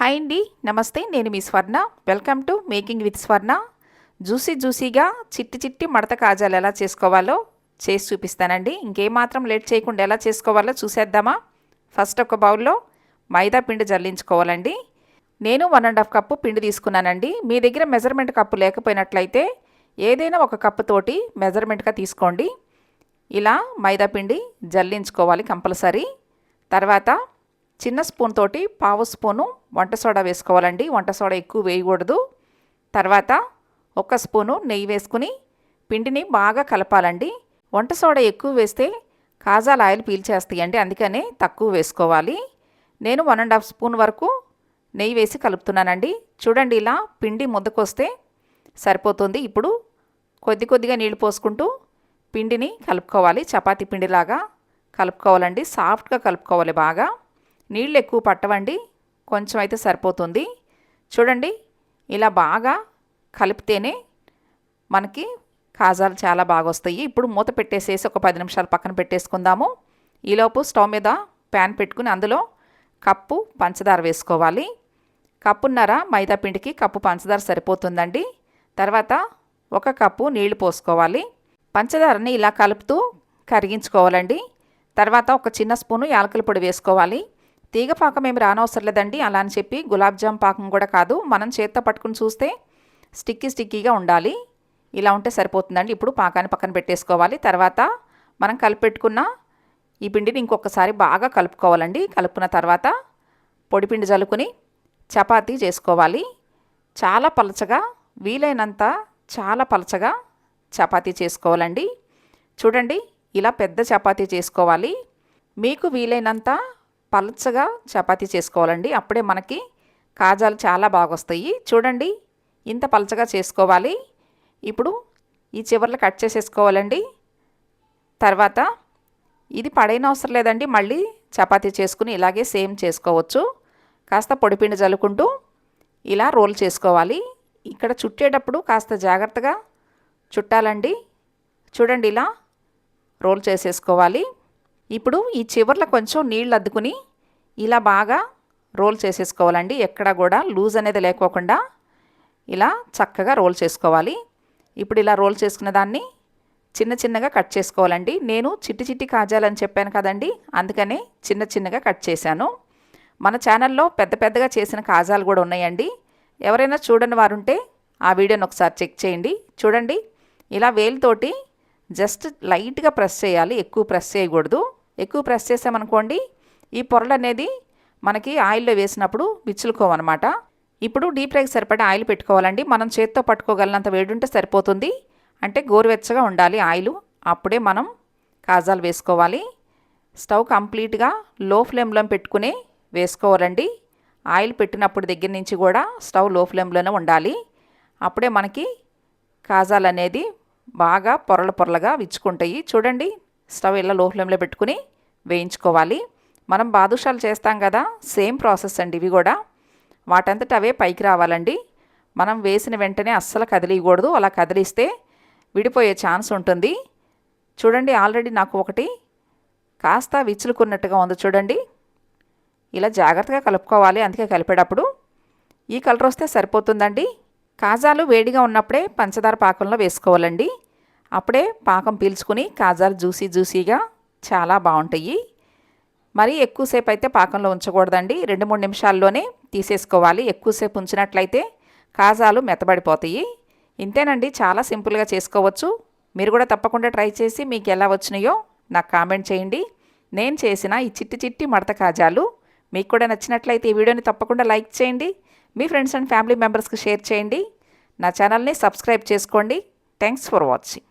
Hi అండి నమస్తే నేను మీ Swarna. Welcome to making with Swarna juicy జ్యూసీగా చిట్టి చిట్టి మడత కాజాలు ఎలా చేసుకోవాలో చేసి చూపిస్తానండి. ఇంకేమాత్రం లేట్ చేయకుండా ఎలా చేసుకోవాలో చూసేద్దామా? ఫస్ట్ ఒక బౌల్లో మైదా పిండి జల్లించుకోవాలండి. నేను వన్ అండ్ హాఫ్ కప్పు పిండి తీసుకున్నానండి. మీ దగ్గర మెజర్మెంట్ కప్పు లేకపోయినట్లయితే ఏదైనా ఒక కప్పు తోటి మెజర్మెంట్గా తీసుకోండి. ఇలా మైదా పిండి జల్లించుకోవాలి కంపల్సరీ. తర్వాత చిన్న స్పూన్ తోటి పావు స్పూను వంట సోడా వేసుకోవాలండి. వంట సోడా ఎక్కువ వేయకూడదు. తర్వాత ఒక స్పూను నెయ్యి వేసుకుని పిండిని బాగా కలపాలండి. వంట సోడా ఎక్కువ వేస్తే కాజాల ఆయిల్ పీల్చేస్తాయండి. అందుకనే తక్కువ వేసుకోవాలి. నేను వన్ అండ్ హాఫ్ స్పూన్ వరకు నెయ్యి వేసి కలుపుతున్నానండి. చూడండి ఇలా పిండి ముద్దకొస్తే సరిపోతుంది. ఇప్పుడు కొద్ది కొద్దిగా నీళ్ళు పోసుకుంటూ పిండిని కలుపుకోవాలి. చపాతీ పిండిలాగా కలుపుకోవాలండి. సాఫ్ట్గా కలుపుకోవాలి బాగా. నీళ్ళు ఎక్కువ పట్టవండి. కొంచెం అయితే సరిపోతుంది. చూడండి ఇలా బాగా కలిపితేనే మనకి కాజాలు చాలా బాగా వస్తాయి ఇప్పుడు మూత పెట్టేసేసి ఒక పది నిమిషాలు పక్కన పెట్టేసుకుందాము. ఈలోపు స్టవ్ మీద ప్యాన్ పెట్టుకుని అందులో కప్పు పంచదార వేసుకోవాలి. కప్పున్నర మైదా పిండికి కప్పు పంచదార సరిపోతుందండి. తర్వాత ఒక కప్పు నీళ్ళు పోసుకోవాలి. పంచదారని ఇలా కలుపుతూ కరిగించుకోవాలండి. తర్వాత ఒక చిన్న స్పూను యాలకుల పొడి వేసుకోవాలి. తీగ పాకం ఏమి రానవసరం లేదండి. అలా అని చెప్పి గులాబ్ జామ్ పాకం కూడా కాదు. మనం చేత్తో పట్టుకుని చూస్తే స్టిక్కీ స్టిక్కీగా ఉండాలి. ఇలా ఉంటే సరిపోతుందండి. ఇప్పుడు పాకాన్ని పక్కన పెట్టేసుకోవాలి. తర్వాత మనం కలిపెట్టుకున్న ఈ పిండిని ఇంకొకసారి బాగా కలుపుకోవాలండి. కలుపుకున్న తర్వాత పొడిపిండి జలుకుని చపాతీ చేసుకోవాలి. చాలా పలచగా వీలైనంత చాలా పలచగా చపాతీ చేసుకోవాలండి. చూడండి ఇలా పెద్ద చపాతీ చేసుకోవాలి. మీకు వీలైనంత పలుచగా చపాతీ చేసుకోవాలండి. అప్పుడే మనకి కాజాలు చాలా బాగా వస్తాయి చూడండి ఇంత పలచగా చేసుకోవాలి. ఇప్పుడు ఈ చివర్లు కట్ చేసేసుకోవాలండి. తర్వాత ఇది పడైన అవసరం లేదండి. మళ్ళీ చపాతీ చేసుకుని ఇలాగే సేమ్ చేసుకోవచ్చు. కాస్త పొడిపిండి జల్లుకుంటూ ఇలా రోల్ చేసుకోవాలి. ఇక్కడ చుట్టేటప్పుడు కాస్త జాగ్రత్తగా చుట్టాలండి. చూడండి ఇలా రోల్ చేసేసుకోవాలి. ఇప్పుడు ఈ చివర్లో కొంచెం నీళ్ళు అద్దుకుని ఇలా బాగా రోల్ చేసేసుకోవాలండి. ఎక్కడ కూడా లూజ్ అనేది లేకోకుండా ఇలా చక్కగా రోల్ చేసుకోవాలి. ఇప్పుడు ఇలా రోల్ చేసుకున్న దాన్ని చిన్న చిన్నగా కట్ చేసుకోవాలండి. నేను చిట్టి చిట్టి కాజాలని చెప్పాను కదండి. అందుకనే చిన్న చిన్నగా కట్ చేశాను. మన ఛానల్లో పెద్ద పెద్దగా చేసిన కాజాలు కూడా ఉన్నాయండి. ఎవరైనా చూడని వారుంటే ఆ వీడియోని ఒకసారి చెక్ చేయండి. చూడండి. ఇలా వేలుతోటి జస్ట్ లైట్గా ప్రెస్ చేయాలి. ఎక్కువ ప్రెస్ చేయకూడదు. ఎక్కువ ప్రెస్ చేసామనుకోండి ఈ పొరలు అనేది మనకి ఆయిల్లో వేసినప్పుడు విచ్చులుకోవన్నమాట. ఇప్పుడు డీప్ ఫ్రైకి సరిపడా ఆయిల్ పెట్టుకోవాలండి. మనం చేత్తో పట్టుకోగలనంత వేడుంటే సరిపోతుంది. అంటే గోరువెచ్చగా ఉండాలి ఆయిల్. అప్పుడే మనం కాజాలు వేసుకోవాలి. స్టవ్ కంప్లీట్గా లో ఫ్లేమ్లో పెట్టుకునే వేసుకోవాలండి. ఆయిల్ పెట్టినప్పుడు దగ్గర నుంచి కూడా స్టవ్లో ఫ్లేమ్లోనే ఉండాలి. అప్పుడే మనకి కాజాలు అనేది బాగా పొరల పొరలుగా విచ్చుకుంటాయి. చూడండి స్టవ్ ఇలా లో ఫ్లేమ్లో పెట్టుకుని వేయించుకోవాలి. మనం బాదుషాలు చేస్తాం కదా సేమ్ ప్రాసెస్ అండి ఇవి కూడా. వాటంతట అవే పైకి రావాలండి. మనం వేసిన వెంటనే అస్సలు కదిలియకూడదు. అలా కదిలిస్తే విడిపోయే ఛాన్స్ ఉంటుంది. చూడండి ఆల్రెడీ నాకు ఒకటి కాస్త విచ్చులుకున్నట్టుగా ఉంది చూడండి. ఇలా జాగ్రత్తగా కలుపుకోవాలి. అందుకే కలిపేటప్పుడు ఈ కలర్ వస్తే సరిపోతుందండి. కాజాలు వేడిగా ఉన్నప్పుడే పంచదార పాకంలో వేసుకోవాలండి. అప్పుడే పాకం పీల్చుకుని కాజాలు జ్యూసీ జ్యూసీగా చాలా బాగుంటాయి. మరీ ఎక్కువసేపు అయితే పాకంలో ఉంచకూడదండి. రెండు మూడు నిమిషాల్లోనే తీసేసుకోవాలి. ఎక్కువసేపు ఉంచినట్లయితే కాజాలు మెత్తబడిపోతాయి. ఇంతేనండి. చాలా సింపుల్గా చేసుకోవచ్చు. మీరు కూడా తప్పకుండా ట్రై చేసి మీకు ఎలా వచ్చినాయో నాకు కామెంట్ చేయండి. నేను చేసిన ఈ చిట్టి చిట్టి మడత కాజాలు మీకు కూడా నచ్చినట్లయితే ఈ వీడియోని తప్పకుండా లైక్ చేయండి. మీ ఫ్రెండ్స్ అండ్ ఫ్యామిలీ మెంబర్స్కి షేర్ చేయండి. నా ఛానల్ని సబ్స్క్రైబ్ చేసుకోండి. Thanks for watching.